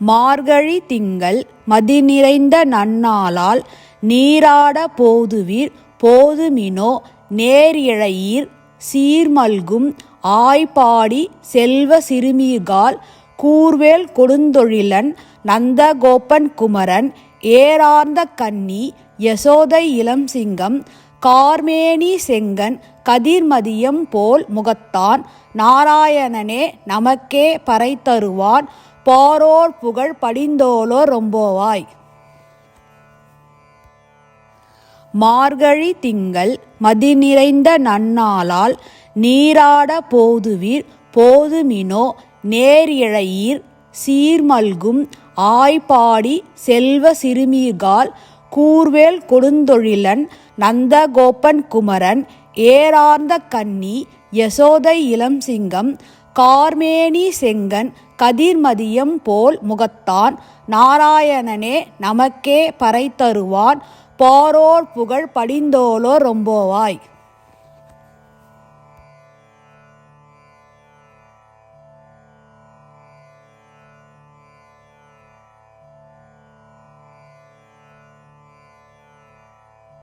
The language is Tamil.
மார்கழி திங்கள் மதிநிறைந்த நன்னாளால் நீராட போதுவீர் போதுமினோ நேரிழையீர் சீர்மல்கும் ஆய்ப்பாடி செல்வ சிறுமீர்கால் கூர்வேல் கொடுந்தொழிலன் நந்தகோபன் குமரன் ஏரார்ந்த கன்னி யசோதை இளம்சிங்கம் கார்மேனி செங்கன் கதிர்மதியம் போல் முகத்தான் நாராயணனே நமக்கே பறை தருவான் பாரோர் புகழ் படிந்தோலோ ரொம்போவாய். மார்கழி திங்கள் மதிநிறைந்த நன்னாளால் நீராட போதுவீர் போதுமினோ நேரிழையீர் சீர்மல்கும் ஆய்பாடி செல்வ சிறுமீர்கால் கூர்வேல் கொடுந்தொழிலன் நந்தகோபன் குமரன் ஏரார்ந்த கன்னி யசோதை இளம்சிங்கம் கார்மேனி செங்கன் கதிர்மதியம் போல் முகத்தான். நாராயணனே நமக்கே பறை தருவான் பாரோர் புகழ் படிந்தோலோ ரொம்போவாய்.